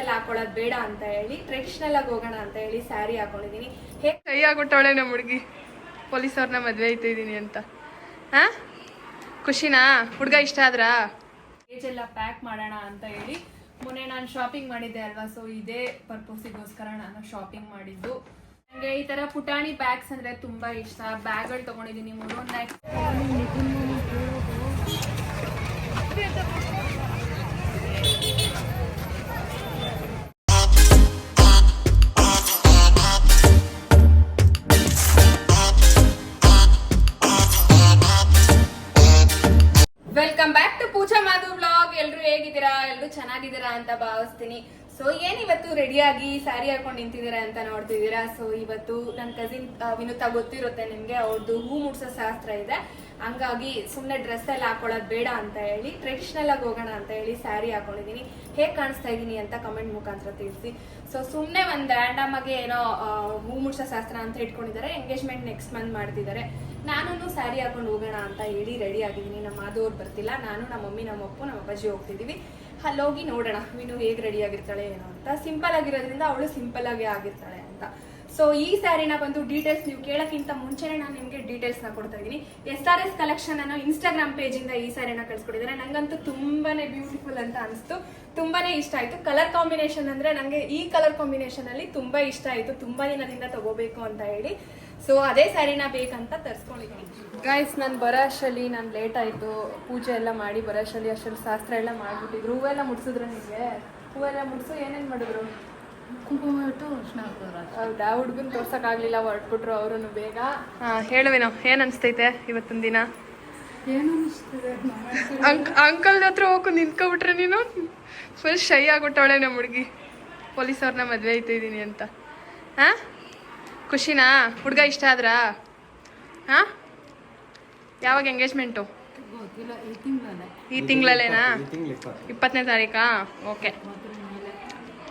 ಎಲ್ಲ ಹಾಕೊಳ್ಳೋದು ಬೇಡ ಅಂತ ಹೇಳಿ ಟ್ರೆಡಿಷನಲ್ ಆಗಿ ಹೋಗೋಣ ಅಂತ ಹೇಳಿ ಸ್ಯಾರಿ ಹಾಕೊಂಡಿದ್ದೀನಿ. ಹೇಗೆ ಕೈ ಆಗಿಬಿಟ್ಟವಳೆ ನಮ್ಮ ಹುಡುಗಿ. ಪೊಲೀಸವ್ರನ್ನ ಮದುವೆ ಆಯ್ತಿದ್ದೀನಿ ಅಂತ. ಹಾ? ಖುಷಿನಾ? ಹುಡುಗ ಇಷ್ಟ ಆದ್ರಾ? ಏಜೆಲ್ಲ ಪ್ಯಾಕ್ ಮಾಡೋಣ ಅಂತ ಹೇಳಿ ಮೊನ್ನೆ ನಾನು ಶಾಪಿಂಗ್ ಮಾಡಿದ್ದೆ ಅಲ್ವಾ ಸೊ ಇದೇ ಪರ್ಪೋಸಿಗೋಸ್ಕರ ನಾನು ಶಾಪಿಂಗ್ ಮಾಡಿದ್ದು. ನನಗೆ ಈ ಥರ ಪುಟಾಣಿ ಬ್ಯಾಗ್ಸ್ ಅಂದರೆ ತುಂಬ ಇಷ್ಟ. ಬ್ಯಾಗ್ಗಳು ತಗೊಂಡಿದ್ದೀನಿ ಮೂರು ನೆಕ್ಸ್ಟ್ ಎಲ್ರು ಚೆನ್ನಾಗಿದ್ದೀರಾ ಅಂತ ಭಾವಿಸ್ತೀನಿ. ಸೊ ಏನ್ ಇವತ್ತು ರೆಡಿಯಾಗಿ ಸ್ಯಾರಿ ಹಾಕೊಂಡು ನಿಂತಿದ್ದೀರಾ ಅಂತ ನೋಡ್ತಿದ್ದೀರಾ? ಸೊ ಇವತ್ತು ನನ್ನ ಕಸಿನ್ ವಿನುತಾ ಗೊತ್ತಿರುತ್ತೆ ನಿಮ್ಗೆ ಅವ್ರದ್ದು ಹೂ ಮುಡ್ಸೋ ಶಾಸ್ತ್ರ ಇದೆ. ಹಂಗಾಗಿ ಸುಮ್ಮನೆ ಡ್ರೆಸ್ ಎಲ್ಲ ಹಾಕೊಳ್ಳೋದು ಬೇಡ ಅಂತ ಹೇಳಿ ಟ್ರೆಡಿಷನಲ್ ಆಗಿ ಹೋಗೋಣ ಅಂತ ಹೇಳಿ ಸ್ಯಾರಿ ಹಾಕೊಂಡಿದೀನಿ ಹೇಗೆ ಕಾಣಿಸ್ತಾ ಇದ್ದೀನಿ ಅಂತ ಕಮೆಂಟ್ ಮುಖಾಂತರ ತಿಳಿಸಿ. ಸೊ ಸುಮ್ಮನೆ ಒಂದು ರ್ಯಾಂಡಮ್ ಆಗಿ ಏನೋ ಹೂ ಮುಡ್ಸೋ ಶಾಸ್ತ್ರ ಅಂತ ಇಟ್ಕೊಂಡಿದ್ದಾರೆ. ಎಂಗೇಜ್ಮೆಂಟ್ ನೆಕ್ಸ್ಟ್ ಮಂತ್ ಮಾಡ್ತಿದ್ದಾರೆ. ನಾನು ಸ್ಯಾರಿ ಹಾಕೊಂಡು ಹೋಗೋಣ ಅಂತ ಹೇಳಿ ರೆಡಿ ಆಗಿದ್ದೀನಿ. ನಮ್ಮ ಮಾದವ್ರು ಬರ್ತಿಲ್ಲ. ನಾನು ನಮ್ಮ ಮಮ್ಮಿ ನಮ್ಮ ಅಪ್ಪು ನಮ್ಮ ಅಪ್ಪಾಜಿ ಹೋಗ್ತಿದ್ದೀವಿ. ಅಲ್ಲೋಗಿ ನೋಡೋಣ ವಿನು ಹೇಗೆ ರೆಡಿ ಆಗಿರ್ತಾಳೆ ಏನೋ ಅಂತ. ಸಿಂಪಲ್ ಆಗಿರೋದ್ರಿಂದ ಅವಳು ಸಿಂಪಲ್ ಆಗಿ ಆಗಿರ್ತಾಳೆ ಅಂತ. ಸೊ ಈ ಸ್ಯಾರಿನ ಬಂದು ಡೀಟೇಲ್ಸ್ ನೀವು ಕೇಳೋಕ್ಕಿಂತ ಮುಂಚೆನೇ ನಾನು ನಿಮಗೆ ಡೀಟೇಲ್ಸ್ನ ಕೊಡ್ತಾ ಇದ್ದೀನಿ. ಎಸ್ ಆರ್ ಎಸ್ ಕಲೆಕ್ಷನ್ ಅನ್ನೋ ಇನ್ಸ್ಟಾಗ್ರಾಮ್ ಪೇಜಿಂದ ಈ ಸ್ಯಾರಿನ ಕಳ್ಸ್ಕೊಟ್ಟಿದ್ದಾರೆ. ನಂಗಂತೂ ತುಂಬಾನೇ ಬ್ಯೂಟಿಫುಲ್ ಅಂತ ಅನಿಸ್ತು. ತುಂಬಾನೇ ಇಷ್ಟ ಆಯ್ತು. ಕಲರ್ ಕಾಂಬಿನೇಷನ್ ಅಂದ್ರೆ ನನಗೆ ಈ ಕಲರ್ ಕಾಂಬಿನೇಷನ್ ಅಲ್ಲಿ ತುಂಬಾ ಇಷ್ಟ ಆಯ್ತು. ತುಂಬಾ ದಿನದಿಂದ ತಗೋಬೇಕು ಅಂತ ಹೇಳಿ. ಸೊ ಅದೇ ಸ್ಯಾರಿನ ಬೇಕಂತ ತರ್ಸ್ಕೊಂಡಿದ್ದೀನಿ. ಗೈಸ್ ನಾನು ಬರೋ ಅಷ್ಟರಲ್ಲಿ ನಾನು ಲೇಟ್ ಆಯಿತು. ಪೂಜೆ ಎಲ್ಲ ಮಾಡಿ ಬರೋ ಅಷ್ಟರಲ್ಲಿ ಅಷ್ಟರಲ್ಲಿ ಶಾಸ್ತ್ರ ಎಲ್ಲ ಮಾಡಿಬಿಟ್ಟಿದ್ರು. ಹೂವೆಲ್ಲ ಮುಡಿಸಿದ್ರು ನಿಮಗೆ ಹೂವೆಲ್ಲ ಮುಡಿಸು ಏನೇನು ಮಾಡಿದ್ರು? ಕುಂಕುಮ ಇಟ್ಟು ಅರ್ಶಿನ ಹಾಕೋರು ಹೌದಾ? ಹುಡುಗನ್ ತೋರ್ಸಕ್ಕಾಗ್ಲಿಲ್ಲ ಹೊರಟ್ಬಿಟ್ರು ಅವರನ್ನು ಬೇಗ. ಹಾಂ ಹೇಳುವೇನೋ ಏನು ಅನಿಸ್ತೈತೆ ಇವತ್ತಿನ ದಿನ? ಏನು ಅನಿಸ್ತದೆ ಅಂಕ್ ಅಂಕಲ್ ಹತ್ರ ಹೋಗು ನಿಂತ್ಕೊಬಿಟ್ರೆ ನೀನು? ಫುಲ್ ಶೈ ಆಗ್ಬಿಟ್ಟವಳೆ ನಮ್ಮ ಹುಡುಗಿ. ಪೊಲೀಸವ್ರನ್ನ ಮದುವೆ ಆಯ್ತಿದ್ದೀನಿ ಅಂತ. ಹಾ? ಖುಷಿನಾ? ಹುಡುಗ ಇಷ್ಟ ಆದ್ರಾ? ಹಾ? ಯಾವಾಗ ಎಂಗೇಜ್ಮೆಂಟು? ಈ ತಿಂಗಳಲ್ಲೇ ಈ ತಿಂಗಳಲ್ಲೇನಾ? ಇಪ್ಪತ್ತನೇ ತಾರೀಕಾ? Okay.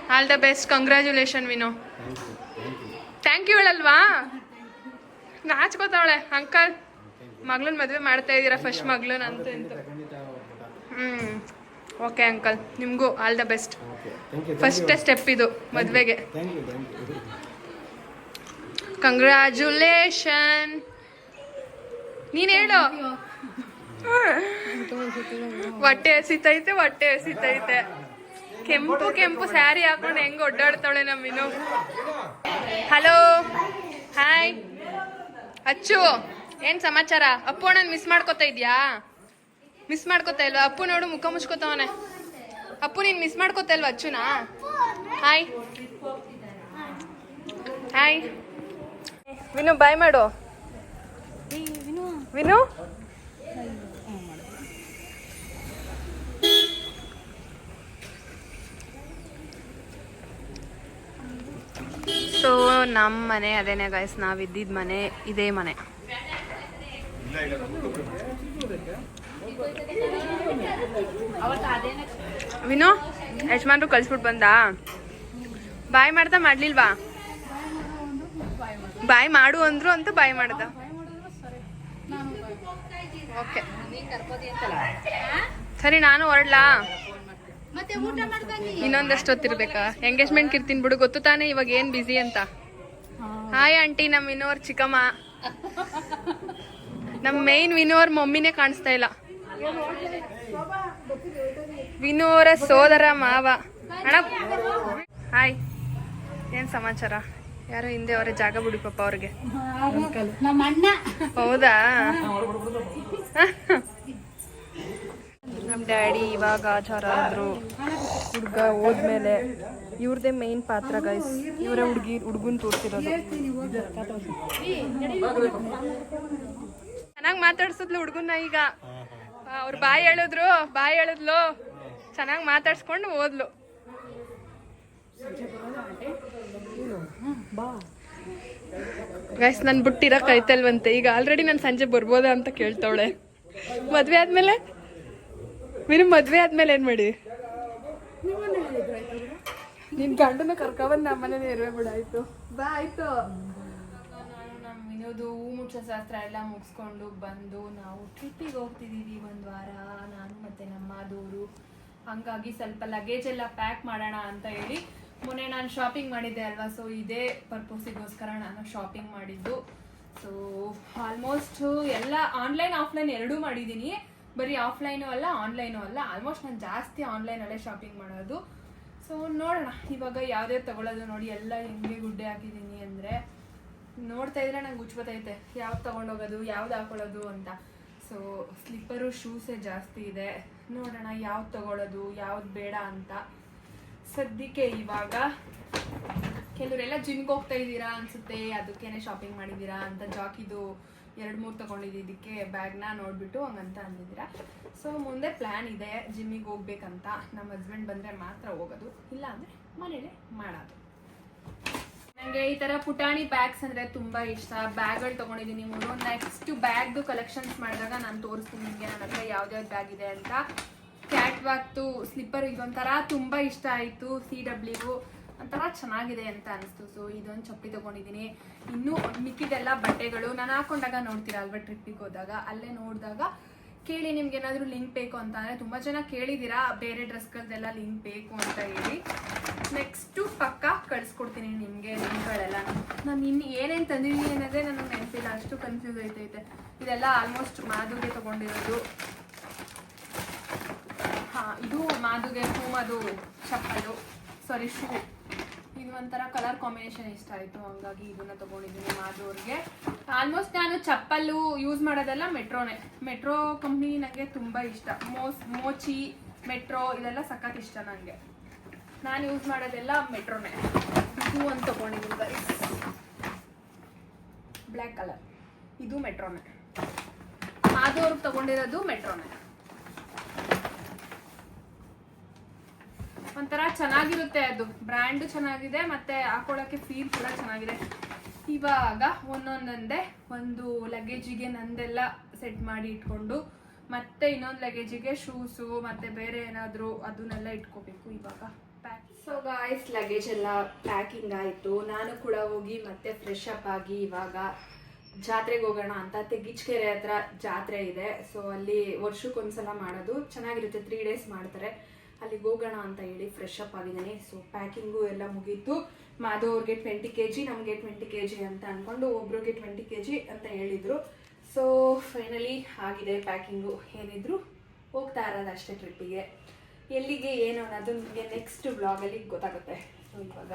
All the best. Congratulation Vinu. Thank you ಹೇಳಲ್ವಾ? ನಾಚ್ಕೋತಾವಳೆ ಅಂಕಲ್. ಮಗಳನ್ನ ಮದುವೆ ಮಾಡ್ತಾ ಇದ್ದೀರಾ ಫಸ್ಟ್ ಮಗಳನ್ನ ಅಂತ ಹ್ಮ್. ಹ್ಞೂ ಓಕೆ ಅಂಕಲ್. ನಿಮಗೂ all the best. First step ಇದು ಮದುವೆಗೆ. ಕಂಗ್ರ್ಯಾಚುಲೇಷನ್ ನೀನ್ ಹೇಳು. ಹೊಟ್ಟೆ ಹಸಿತೈತೆ ಹೊಟ್ಟೆ ಹಸಿತೈತೆ. ಕೆಂಪು ಕೆಂಪು ಸ್ಯಾರಿ ಹಾಕೊಂಡು ಹೆಂಗ್ ಒಡ್ಡಾಡ್ತಾಳೆ ನಮ್ಮಿನು ಹಲೋ ಹಾಯ್ ಅಚ್ಚು, ಏನ್ ಸಮಾಚಾರ? ಅಪ್ಪು ಅಣ್ಣನ್ ಮಿಸ್ ಮಾಡ್ಕೋತಾ ಇದ್ಯಾ? ಮಿಸ್ ಮಾಡ್ಕೋತಾ ಇಲ್ವಾ? ಅಪ್ಪು ನೋಡು ಮುಖ ಮುಚ್ಕೋತಾವನೆ. ಅಪ್ಪು, ನೀನ್ ಮಿಸ್ ಮಾಡ್ಕೋತಾ ಇಲ್ವಾ ಅಚ್ಚುನಾ? ಹಾಯ್ ಹಾಯ್ ವಿನು, ಬಾಯ್ ಮಾಡು. ವಿನು? ಸೊ ನಮ್ಮ ಮನೆ ಅದೇನೆ ಗಾಯ್ಸ್ ನಾವು ಇದ್ದಿದ್ದ ಮನೆ, ಇದೇ ಮನೆ. ವಿನು, ಯಜಮಾನ್ರು ಕಳ್ಸ್ಬಿಟ್ಟು ಬಂದ? ಬಾಯ್ ಮಾಡ್ತಾ ಮಾಡ್ಲಿಲ್ವಾ? ಬಾಯ್ ಮಾಡು ಅಂದ್ರು ಅಂತ ಬಾಯ್ ಮಾಡ್ದ. ಓಕೆ. ಸರಿ ನಾನು ಹೊರಡ್ಲಾ? ಇನ್ನೊಂದಷ್ಟು ಹೊತ್ತಿರ್ಬೇಕಾ ಎಂಗೇಜ್ಮೆಂಟ್ ಇರ್ತೀನಿ ಬಿಡು ಗೊತ್ತು ತಾನೇ ಇವಾಗ ಏನ್ ಬಿಸಿ ಅಂತ. ಹಾಯ್ ಆಂಟಿ ನಮ್ಮ ವಿನೋರ್ ಚಿಕ್ಕಮ್ಮ. ನಮ್ಮ ಮೇನ್ ವಿನೋರ್ ಮಮ್ಮಿನೇ ಕಾಣಿಸ್ತಾ ಇಲ್ಲ. ವಿನೋರ ಸೋದರ ಮಾವ. ಅಣ್ಣ ಹಾಯ್ ಏನ್ ಸಮಾಚಾರ? ಯಾರೋ ಹಿಂದೆ ಅವರ ಜಾಗ ಬಿಡಿ ಪಾಪ ಅವ್ರಿಗೆ ಹೌದಾ? ನಮ್ಮ ಡ್ಯಾಡಿ ಇವಾಗ ಆಚಾರ ಆದ್ರು. ಹುಡ್ಗ ಹೋದ್ಮೇಲೆ ಇವ್ರದೇ ಮೇನ್ ಪಾತ್ರ ಗೈಸ್ ಇವರೇ ಹುಡುಗಿ ಹುಡುಗನ್ ತೋರಿಸಿರೋದು. ಚೆನ್ನಾಗಿ ಮಾತಾಡ್ಸಿದ್ಲು ಹುಡುಗನ್ನ ಈಗ. ಅವ್ರು ಬಾಯಿ ಹೇಳಿದ್ರು. ಬಾಯಿ ಹೇಳಿದ್ಲು. ಚೆನ್ನಾಗಿ ಮಾತಾಡ್ಸ್ಕೊಂಡು ಹೋದ್ಲು. ಗೈಸ್ ನಾನು ಬಿಟ್ಟಿರೋ ಕೈತಲ್ವಂತೆ. ಈಗ ಆಲ್ರೆಡಿ ನಾನು ಸಂಜೆ ಬರ್ಬೋದಾ ಅಂತ ಕೇಳ್ತವಳೆ. ಮದ್ವೆ ಆದ್ಮೇಲೆ? ನೀನು ಮದ್ವೆ ಆದ್ಮೇಲೆ ಏನ್ ಮಾಡಿ? ನಿನ್ ಗಂಡನ ಕರ್ಕೊಬಂದ್ ನಮ್ಮ ಮನೇಲಿ ಇರುವೆ ಬಿಡಾಯ್ತು ಬಾ, ಆಯ್ತು. ನಾನು ನಮ್ಮ ವಿನೋದು ಹೂ ಮುಚ್ಚೋ ಶಾಸ್ತ್ರ ಎಲ್ಲ ಮುಗಿಸ್ಕೊಂಡು ಬಂದು ನಾವು ಟ್ರಿಪ್ಪಿಗೆ ಹೋಗ್ತಿದ್ದೀವಿ ಒಂದು ವಾರ. ನಾನು ಮತ್ತೆ ನಮ್ಮ ದೂರು. ಹಂಗಾಗಿ ಸ್ವಲ್ಪ ಲಗೇಜ್ ಎಲ್ಲ ಪ್ಯಾಕ್ ಮಾಡೋಣ ಅಂತ ಹೇಳಿ ಮೊನ್ನೆ ನಾನು ಶಾಪಿಂಗ್ ಮಾಡಿದ್ದೆ ಅಲ್ವಾ ಸೊ ಇದೇ ಪರ್ಪೋಸಿಗೋಸ್ಕರ ನಾನು ಶಾಪಿಂಗ್ ಮಾಡಿದ್ದು. ಸೊ ಆಲ್ಮೋಸ್ಟ್ ಎಲ್ಲ ಆನ್ಲೈನ್ ಆಫ್ಲೈನ್ ಎರಡೂ ಮಾಡಿದ್ದೀನಿ. ಬರೀ ಆಫ್ಲೈನು ಅಲ್ಲ ಆನ್ಲೈನು ಅಲ್ಲ. ಆಲ್ಮೋಸ್ಟ್ ನಾನು ಜಾಸ್ತಿ ಆನ್ಲೈನಲ್ಲೇ ಶಾಪಿಂಗ್ ಮಾಡೋದು. ಸೊ ನೋಡೋಣ. ಇವಾಗ ಯಾವುದೇ ತಗೊಳ್ಳೋದು ನೋಡಿ, ಎಲ್ಲ ಹೆಂಗೆ ಗುಡ್ಡೆ ಹಾಕಿದ್ದೀನಿ ಅಂದರೆ ನೋಡ್ತಾ ಇದ್ರೆ ನಂಗೆ ಹುಚ್ಚ ಯಾವ್ದು ತೊಗೊಂಡೋಗೋದು, ಯಾವ್ದು ಹಾಕೊಳ್ಳೋದು ಅಂತ. ಸೊ ಸ್ಲಿಪ್ಪರು ಶೂಸೇ ಜಾಸ್ತಿ ಇದೆ. ನೋಡೋಣ ಯಾವ್ದು ತಗೊಳ್ಳೋದು, ಯಾವ್ದು ಬೇಡ ಅಂತ. ಸದ್ಯಕ್ಕೆ ಇವಾಗ ಕೆಲವರೆಲ್ಲ ಜಿಮ್ಗೆ ಹೋಗ್ತಾ ಇದ್ದೀರಾ ಅನ್ಸುತ್ತೆ, ಅದಕ್ಕೇನೆ ಶಾಪಿಂಗ್ ಮಾಡಿದ್ದೀರಾ ಅಂತ ಜಾಕಿದು ಎರಡು ಮೂರು ತಗೊಂಡಿದ್ದಿದ್ದಕ್ಕೆ ಬ್ಯಾಗ್ನ ನೋಡ್ಬಿಟ್ಟು ಹಂಗಂತ ಅಂದಿದ್ದೀರಾ. ಸೊ ಮುಂದೆ ಪ್ಲ್ಯಾನ್ ಇದೆ ಜಿಮ್ಮಿಗೆ ಹೋಗ್ಬೇಕಂತ. ನಮ್ಮ ಹಸ್ಬೆಂಡ್ ಬಂದರೆ ಮಾತ್ರ ಹೋಗೋದು, ಇಲ್ಲ ಅಂದರೆ ಮನೇಲೆ ಮಾಡೋದು. ನನಗೆ ಈ ಥರ ಪುಟಾಣಿ ಬ್ಯಾಗ್ಸ್ ಅಂದರೆ ತುಂಬ ಇಷ್ಟ. ಬ್ಯಾಗ್ಗಳು ತೊಗೊಂಡಿದ್ದೀನಿ. ಮೂರು ನೆಕ್ಸ್ಟ್ ಬ್ಯಾಗ್ದು ಕಲೆಕ್ಷನ್ಸ್ ಮಾಡಿದಾಗ ನಾನು ತೋರಿಸ್ತೀನಿ ನಿಮಗೆ ನನ್ನ ಹತ್ರ ಯಾವ್ದು ಬ್ಯಾಗ್ ಇದೆ ಅಂತ. ಕ್ಯಾಟ್ ವಾಕ್ತು ಸ್ಲಿಪ್ಪರ್ ಇದೊಂಥರ ತುಂಬ ಇಷ್ಟ ಆಯಿತು ಸಿ ಡಬ್ಲ್ಯೂ ಒಂಥರ ಚೆನ್ನಾಗಿದೆ ಅಂತ ಅನಿಸ್ತು. ಸೊ ಇದೊಂದು ಚಪ್ಪಲಿ ತಗೊಂಡಿದ್ದೀನಿ ಇನ್ನೂ ಮಿಕ್ಕಿದೆಲ್ಲ ಬಟ್ಟೆಗಳು. ನಾನು ಹಾಕೊಂಡಾಗ ನೋಡ್ತೀರಾ ಅಲ್ವಾ ಟ್ರಿಪ್ಪಿಗೆ ಹೋದಾಗ? ಅಲ್ಲೇ ನೋಡಿದಾಗ ಕೇಳಿ ನಿಮ್ಗೆ ಏನಾದರೂ ಲಿಂಕ್ ಬೇಕು ಅಂತ ಅಂದರೆ ತುಂಬ ಜನ ಕೇಳಿದ್ದೀರಾ ಬೇರೆ ಡ್ರೆಸ್ಗಳದ್ದೆಲ್ಲ ಲಿಂಕ್ ಬೇಕು ಅಂತ ಹೇಳಿ. ನೆಕ್ಸ್ಟು ಪಕ್ಕ ಕಳಿಸ್ಕೊಡ್ತೀನಿ ನಿಮಗೆ ಲಿಂಕ್ಗಳೆಲ್ಲ ನಾನು ಇನ್ನು ಏನೇನು ತಂದಿದ್ದೀನಿ ಅನ್ನೋದೇ ನನಗೆ ನೆನಪಿಲ್ಲ. ಅಷ್ಟು ಕನ್ಫ್ಯೂಸ್ ಆಯ್ತೈತೆ. ಇದೆಲ್ಲ ಆಲ್ಮೋಸ್ಟ್ ಮಾಧುಗೆ ತೊಗೊಂಡಿರೋದು. ಇದು ಮಾದುಗೆ ಹೂಮದು ಚಪ್ಪಲು ಸಾರಿ ಶೂ ಇದು ಒಂಥರ ಕಲರ್ ಕಾಂಬಿನೇಷನ್ ಇಷ್ಟ ಆಯಿತು. ಹಂಗಾಗಿ ಇದನ್ನ ತಗೊಂಡಿದ್ದೀನಿ ಮಾಧು ಅವ್ರಿಗೆ. ಆಲ್ಮೋಸ್ಟ್ ನಾನು ಚಪ್ಪಲು ಯೂಸ್ ಮಾಡೋದೆಲ್ಲ ಮೆಟ್ರೋನೇ. ಮೆಟ್ರೋ ಕಂಪ್ನಿ ನನಗೆ ತುಂಬ ಇಷ್ಟ. ಮೋಸ್, ಮೋಚಿ, ಮೆಟ್ರೋ ಇದೆಲ್ಲ ಸಖತ್ ಇಷ್ಟ ನನಗೆ ನಾನು ಯೂಸ್ ಮಾಡೋದೆಲ್ಲ ಮೆಟ್ರೋನೇ. ಇದು ಒಂದು ತಗೊಂಡಿದ್ದೀನಿ ಬರೀ ಬ್ಲ್ಯಾಕ್ ಕಲರ್ ಇದು ಮೆಟ್ರೋನೇ. ಅವ್ರಿಗೆ ತಗೊಂಡಿರೋದು ಮೆಟ್ರೋನೇ. ಒಂಥರ ಚೆನ್ನಾಗಿರುತ್ತೆ ಅದು. ಬ್ರ್ಯಾಂಡು ಚೆನ್ನಾಗಿದೆ, ಮತ್ತೆ ಹಾಕೊಳ್ಳೋಕ್ಕೆ ಫೀಲ್ ಕೂಡ ಚೆನ್ನಾಗಿದೆ. ಇವಾಗ ಒಂದೊಂದೊಂದೇ ಒಂದು ಲಗೇಜಿಗೆ ನಂದೆಲ್ಲ ಸೆಟ್ ಮಾಡಿ ಇಟ್ಕೊಂಡು, ಮತ್ತೆ ಇನ್ನೊಂದು ಲಗೇಜಿಗೆ ಶೂಸು ಮತ್ತೆ ಬೇರೆ ಏನಾದರೂ ಅದನ್ನೆಲ್ಲ ಇಟ್ಕೋಬೇಕು ಇವಾಗ. ಪ್ಯಾಕ್ ಸೊ ಗಾಯ್ಸ್ ಲಗೇಜ್ ಎಲ್ಲ ಪ್ಯಾಕಿಂಗ್ ಆಯಿತು. ನಾನು ಕೂಡ ಹೋಗಿ ಮತ್ತೆ ಫ್ರೆಶ್ ಅಪ್ ಆಗಿ ಇವಾಗ ಜಾತ್ರೆಗೆ ಹೋಗೋಣ ಅಂತ ತೆಗಿಚ್ಕೆರೆ ಹತ್ರ ಜಾತ್ರೆ ಇದೆ. ಸೊ ಅಲ್ಲಿ ವರ್ಷಕ್ಕೊಂದ್ಸಲ ಮಾಡೋದು. ಚೆನ್ನಾಗಿರುತ್ತೆ. ತ್ರೀ ಡೇಸ್ ಮಾಡ್ತಾರೆ. ಅಲ್ಲಿಗೆ ಹೋಗೋಣ ಅಂತ ಹೇಳಿ ಫ್ರೆಶ್ ಅಪ್ ಆಗಿದ್ದಾನೆ. ಸೊ ಪ್ಯಾಕಿಂಗು ಎಲ್ಲ ಮುಗೀತು. ಮಾಧು ಅವ್ರಿಗೆ ಟ್ವೆಂಟಿ ಕೆ ಜಿ ನಮಗೆ ಟ್ವೆಂಟಿ ಕೆ ಜಿ ಅಂತ ಅಂದ್ಕೊಂಡು ಒಬ್ರಿಗೆ ಟ್ವೆಂಟಿ ಕೆ ಜಿ ಅಂತ ಹೇಳಿದರು. ಸೊ ಫೈನಲಿ ಆಗಿದೆ ಪ್ಯಾಕಿಂಗು ಏನಿದ್ರು ಹೋಗ್ತಾ ಇರೋದು ಅಷ್ಟೇ ಟ್ರಿಪ್ಪಿಗೆ ಎಲ್ಲಿಗೆ, ಏನು ಅನ್ನೋದು ನಿಮಗೆ ನೆಕ್ಸ್ಟ್ ಬ್ಲಾಗಲ್ಲಿ ಗೊತ್ತಾಗುತ್ತೆ. ಸೊ ಇವಾಗ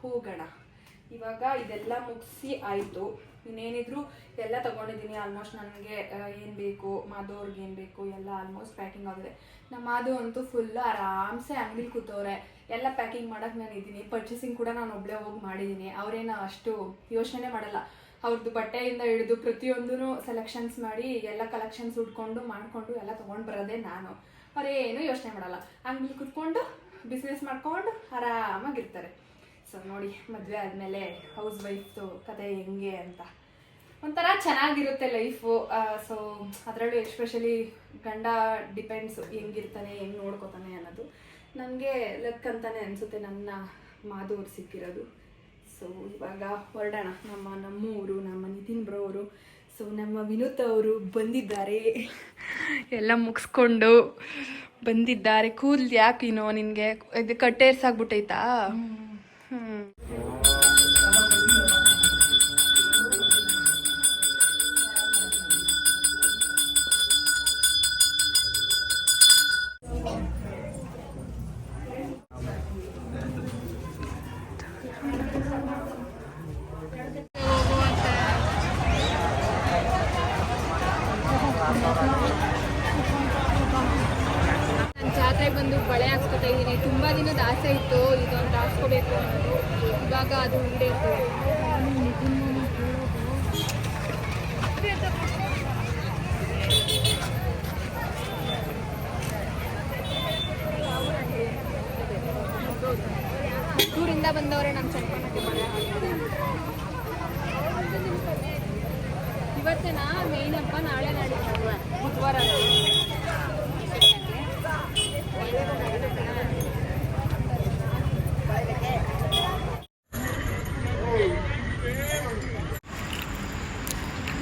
ಹೋಗೋಣ. ಇವಾಗ ಇದೆಲ್ಲ ಮುಗಿಸಿ ಆಯಿತು. ಇನ್ನೇನಿದ್ರು ಎಲ್ಲ ತಗೊಂಡಿದ್ದೀನಿ. ಆಲ್ಮೋಸ್ಟ್ ನನಗೆ ಏನು ಬೇಕು ಮಾಧು ಅವ್ರಿಗೆ ಏನು ಬೇಕು, ಎಲ್ಲ ಆಲ್ಮೋಸ್ಟ್ ಪ್ಯಾಕಿಂಗ್ ಆಗಿದೆ. ನಮ್ಮ ಮಾಧು ಅಂತೂ ಫುಲ್ ಆರಾಮ್ಸೆ ಅಂಗಡಿ ಕೂತವ್ರೆ. ಎಲ್ಲ ಪ್ಯಾಕಿಂಗ್ ಮಾಡೋಕ್ಕೆ ನಾನು ಇದ್ದೀನಿ. ಪರ್ಚೇಸಿಂಗ್ ಕೂಡ ನಾನು ಒಬ್ಬಳೇ ಹೋಗಿ ಮಾಡಿದ್ದೀನಿ. ಅವರೇನು ಅಷ್ಟು ಯೋಚನೆ ಮಾಡಲ್ಲ. ಅವ್ರದ್ದು ಬಟ್ಟೆಯಿಂದ ಹಿಡಿದು ಪ್ರತಿಯೊಂದೂ ಸೆಲೆಕ್ಷನ್ಸ್ ಮಾಡಿ, ಎಲ್ಲ ಕಲೆಕ್ಷನ್ಸ್ ಉಟ್ಕೊಂಡು, ಮಾಡಿಕೊಂಡು ಎಲ್ಲ ತೊಗೊಂಡು ಬರೋದೇ ನಾನು. ಅವ್ರೇನು ಯೋಚನೆ ಮಾಡಲ್ಲ. ಅಂಗಡಿ ಕೂತ್ಕೊಂಡು ಬಿಸ್ನೆಸ್ ಮಾಡ್ಕೊಂಡು, ಆರಾಮಾಗಿರ್ತಾರೆ. ಸೊ ನೋಡಿ, ಮದುವೆ ಆದಮೇಲೆ ಹೌಸ್ ವೈಫ್ದು ಕತೆ ಹೆಂಗೆ ಅಂತ. ಒಂಥರ ಚೆನ್ನಾಗಿರುತ್ತೆ ಲೈಫು ಸೊ ಅದರಲ್ಲೂ ಎಸ್ಪೆಷಲಿ ಗಂಡ ಡಿಪೆಂಡ್ಸು ಹೆಂಗಿರ್ತಾನೆ, ಹೆಂಗೆ ನೋಡ್ಕೋತಾನೆ ಅನ್ನೋದು. ನನಗೆ ಲಕ್ ಅಂತಾನೆ ಅನಿಸುತ್ತೆ ನನ್ನ ಮಾಧುವ್ರು ಸಿಕ್ಕಿರೋದು. ಸೊ ಇವಾಗ ಹೊರಡೋಣ. ನಮ್ಮ ನಮ್ಮೂರು, ನಮ್ಮ ನಿತಿನ್ ಬ್ರೋ ಅವರು. ಸೊ ನಮ್ಮ ವಿನೂತ್ ಅವರು ಬಂದಿದ್ದಾರೆ. ಎಲ್ಲ ಮುಗಿಸ್ಕೊಂಡು ಬಂದಿದ್ದಾರೆ. ಕೂದಲು ಯಾಕಿನೋ ನಿನಗೆ? ಇದು ಕಟ್ಟೇರ್ಸಾಗ್ಬಿಟ್ಟೈತಾ ಜಾತ್ರೆಗೆ ಬಂದು ಬಳೆ ಹಾಕ್ಸ್ಕೊತಾ ಇದ್ದೀನಿ. ತುಂಬ ದಿನದ ಆಸೆ ಇತ್ತು ಇದೊಂದು ಹಾಕ್ಸ್ಕೋಬೇಕು ಅನ್ನೋದು ಇವಾಗ ಅದು ಈಡೇರಿತು ಊರಿಂದ ಬಂದವರೇ ನಮ್ಮ ಹಾಕ್ತಾರೆ. ಇವತ್ತೇನಾ ಹಬ್ಬ ನಾಳೆ ನಾಡಿದ್ದು. ಬುಧವಾರ.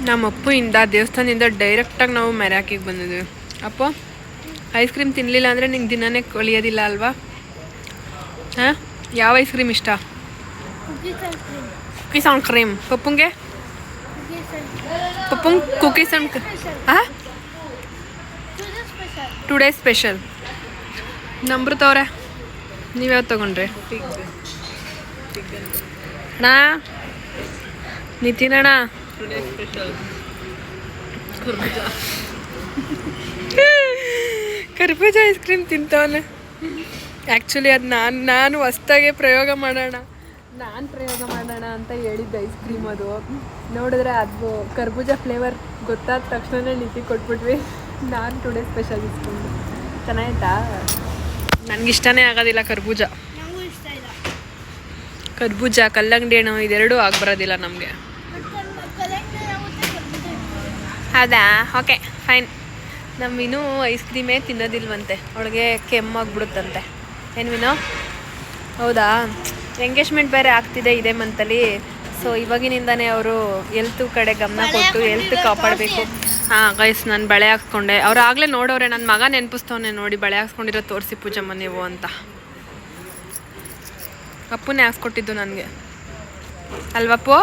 ನಮ್ಮ ಅಪ್ಪು ಇಂದ ದೇವಸ್ಥಾನದಿಂದ ಡೈರೆಕ್ಟಾಗಿ ನಾವು ಮೆರಾಕಿಗೆ ಬಂದಿದ್ದೀವಿ ಅಪ್ಪ ಐಸ್ ಕ್ರೀಮ್ ತಿನ್ನಲಿಲ್ಲ ಅಂದರೆ ನಿಂಗೆ ದಿನನೇ ಕೊಳಿಯೋದಿಲ್ಲ ಅಲ್ವಾ? ಹಾಂ? ಯಾವ ಐಸ್ ಕ್ರೀಮ್ ಇಷ್ಟ? ಕುಕೀಸ್ ಆನ್ ಕ್ರೀಮ್ ಪಪ್ಪುಂಗೆ? ಪಪ್ಪುಂಗ್ ಕುಕೀಸ್ ಆನ್ ಹಾಂ? ಟು ಡೇಸ್ ಸ್ಪೆಷಲ್ ನಂಬ್ರು ತವ್ರೆ ನೀವ್ಯಾವ್ದು ತೊಗೊಂಡ್ರಿ? ಅಣ್ಣ? ನಿತಿನ್ ಸ್ಪೆಷಲ್ ಕರ್ಬೂಜ ಐಸ್ ಕ್ರೀಮ್ ತಿಂತವನೆ ಆ್ಯಕ್ಚುಲಿ ಅದು ನಾನು ನಾನು ಹೊಸ್ತಾಗೆ ಪ್ರಯೋಗ ಮಾಡೋಣ. ನಾನು ಪ್ರಯೋಗ ಮಾಡೋಣ ಅಂತ ಹೇಳಿದ್ದೆ ಐಸ್ ಕ್ರೀಮ್ ಅದು. ನೋಡಿದ್ರೆ ಅದು ಕರ್ಬೂಜ ಫ್ಲೇವರ್ ಗೊತ್ತಾದ ತಕ್ಷಣ ನಿತಿ ಕೊಟ್ಬಿಟ್ವಿ. ನಾನು ಟುಡೇ ಸ್ಪೆಷಲ್ ಇಸ್ಕೊಂಡು ಚೆನ್ನಾಯ್ತಾ ನನಗಿಷ್ಟನೇ ಆಗೋದಿಲ್ಲ ಕರ್ಬೂಜ. ಕರ್ಬೂಜ ಕಲ್ಲಂಗಡಿ ಹಣ್ಣು ಇದೆರಡೂ ಆಗ್ಬರೋದಿಲ್ಲ ನಮಗೆ. ಹೌದಾ? ಓಕೆ ಫೈನ್ ನಮ್ಮ ವಿನು ಐಸ್ ಕ್ರೀಮೇ ತಿನ್ನೋದಿಲ್ವಂತೆ. ಅವಳಿಗೆ ಕೆಮ್ಮಾಗ್ಬಿಡುತ್ತಂತೆ. ಏನು ವಿನು? ಹೌದಾ? ಎಂಗೇಜ್ಮೆಂಟ್ ಬೇರೆ ಆಗ್ತಿದೆ ಇದೇ ಮಂತಲ್ಲಿ ಸೊ ಇವಾಗಿನಿಂದನೇ ಅವರು ಎಲ್ತ್ ಕಡೆ ಗಮನ ಕೊಟ್ಟು ಎಲ್ತ್ ಕಾಪಾಡಬೇಕು. ಹಾಂ ಗೈಸ್ ನಾನು ಬಳೆ ಹಾಕ್ಸ್ಕೊಂಡೆ ಅವ್ರು ಆಗಲೇ ನೋಡೋರೆ ನನ್ನ ಮಗ ನೆನಪಿಸ್ತವನೆ ನೋಡಿ ಬಳೆ ಹಾಕ್ಸ್ಕೊಂಡಿರೋ ತೋರಿಸಿ ಪೂಜಮ್ಮ ನೀವು ಅಂತ. ಅಪ್ಪನೇ ಹಾಕ್ಸ್ಕೊಟ್ಟಿದ್ದು ನನಗೆ. ಅಲ್ವಪ್ಪು?